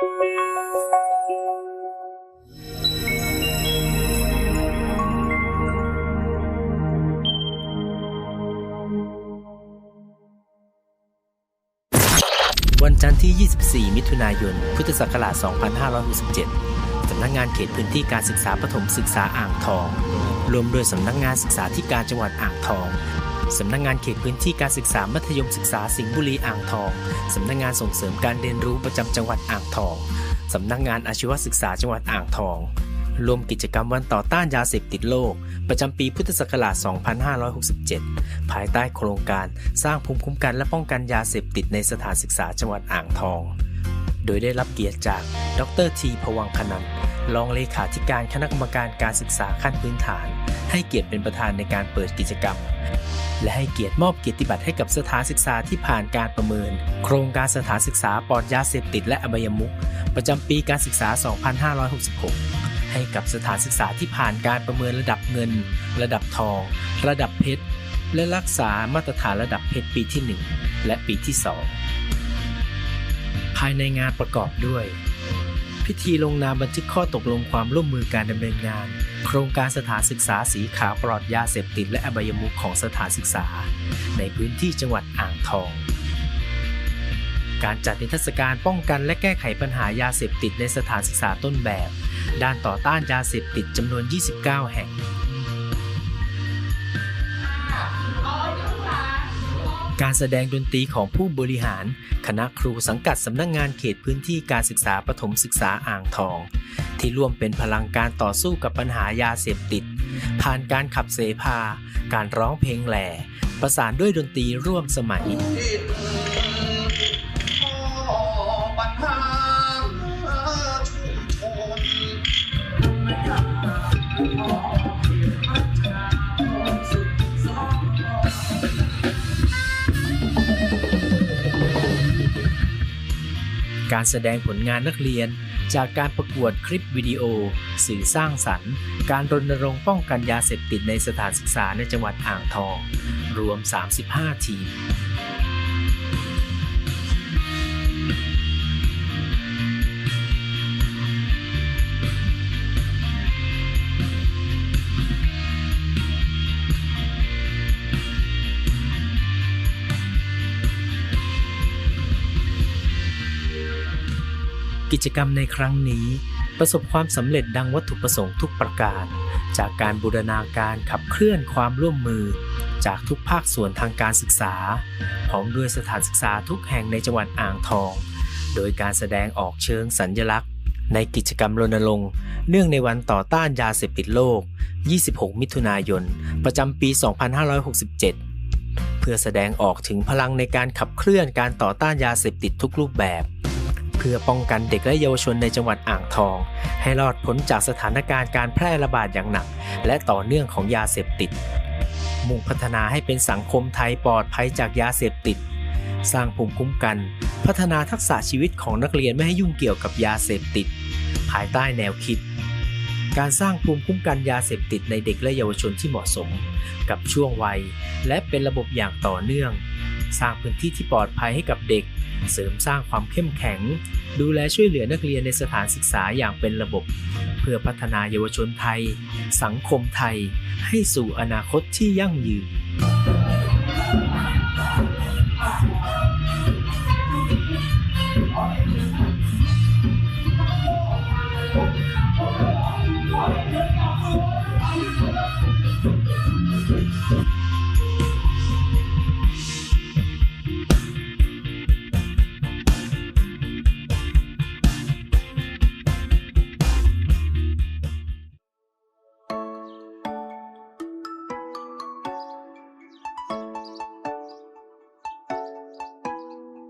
วันจันทร์ที่ 24 มิถุนายน พุทธศักราช 2567 สำนักงงานเขตพื้นที่การศึกษาประถมศึกษาอ่างทอง รวมโดยสำนักงงานศึกษาธิการจังหวัดอ่างทอง สำนักงานเขตพื้นที่การศึกษามัธยมศึกษาสิงห์บุรีอ่างทอง สำนักงานส่งเสริมการเรียนรู้ประจำจังหวัดอ่างทอง สำนักงานอาชีวศึกษาจังหวัดอ่างทองรวมกิจกรรมวันต่อต้านยาเสพติดโลก ประจำปีพุทธศักราช 2567 ภายใต้โครงการสร้างภูมิคุ้มกันและป้องกันยาเสพติดในสถานศึกษาจังหวัดอ่างทอง โดยได้รับเกียรติจาก ดรทีพวังคณัน รองเลขาธิการคณะกรรมการการศึกษาขั้นพื้นฐาน ให้เกียรติเป็นประธานในการเปิดกิจกรรม และให้เกียรติมอบเกียรติบัตรให้กับสถานศึกษาที่ผ่านการประเมิน โครงการสถานศึกษาปลอดยาเสพติดและอบายมุขประจำปีการศึกษา 2566 ให้กับสถานศึกษาที่ผ่านการประเมินระดับเงิน ระดับทอง ระดับเพชร และรักษามาตรฐานระดับเพชรปีที่ 1 และปีที่ 2 ภายในงานประกอบด้วย พิธีลงนามบันทึกข้อตกลงความร่วมมือการดำเนินงาน โครงการสถานศึกษาสีขาวปลอดยาเสพติดและอบายมุขของสถานศึกษา ในพื้นที่จังหวัดอ่างทอง การจัดนิทรรศการป้องกันและแก้ไขปัญหายาเสพติดในสถานศึกษาต้นแบบ ด้านต่อต้านยาเสพติดจำนวน 29 แห่ง การแสดงดนตรีของผู้บริหาร คณะครูสังกัดสำนักงงานเขตพื้นที่การศึกษาปฐมศึกษาอ่างทอง ที่ร่วมเป็นพลังการต่อสู้กับปัญหายาเสพติด ผ่านการขับเสพา การร้องเพลงแหล่ ประสานด้วยดนตรีร่วมสมัย การแสดงผลงานนักเรียน จากการประกวดคลิปวิดีโอ สื่อสร้างสรรค์ การรณรงค์ป้องกันยาเสพติดในสถานศึกษาในจังหวัดอ่างทอง รวม 35 ทีม กิจกรรมในครั้งนี้ ประสบความสำเร็จดังวัตถุประสงค์ทุกประการ จากการบูรณาการขับเคลื่อนความร่วมมือ จากทุกภาคส่วนทางการศึกษา พร้อมด้วยสถานศึกษาทุกแห่งในจังหวัดอ่างทอง โดยการแสดงออกเชิงสัญญลักษณ์ ในกิจกรรมรณรงค์เนื่องในวันต่อต้านยาเสพติดโลก 26 มิถุนายน ประจำปี 2567เพื่อแสดงออกถึงพลังในการขับเคลื่อนการต่อต้านยาเสพติดทุกรูปแบบ เพื่อป้องกันเด็กและเยาวชนในจังหวัดอ่างทอง ให้รอดพ้นจากสถานการณ์การแพร่ระบาดอย่างหนัก และต่อเนื่องของยาเสพติด มุ่งพัฒนาให้เป็นสังคมไทยปลอดภัยจากยาเสพติด สร้างภูมิคุ้มกัน พัฒนาทักษะชีวิตของนักเรียนไม่ให้ยุ่งเกี่ยวกับยาเสพติด ภายใต้แนวคิด การสร้างภูมิคุ้มกันยาเสพติดในเด็กและเยาวชนที่เหมาะสม กับช่วงวัย และเป็นระบบอย่างต่อเนื่อง สร้างพื้นที่ที่ปลอดภัยให้กับเด็ก เสริมสร้างความเข้มแข็ง ดูแลช่วยเหลือนักเรียนในสถานศึกษาอย่างเป็นระบบ เพื่อพัฒนาเยาวชนไทย สังคมไทย ให้สู่อนาคตที่ยั่งยืน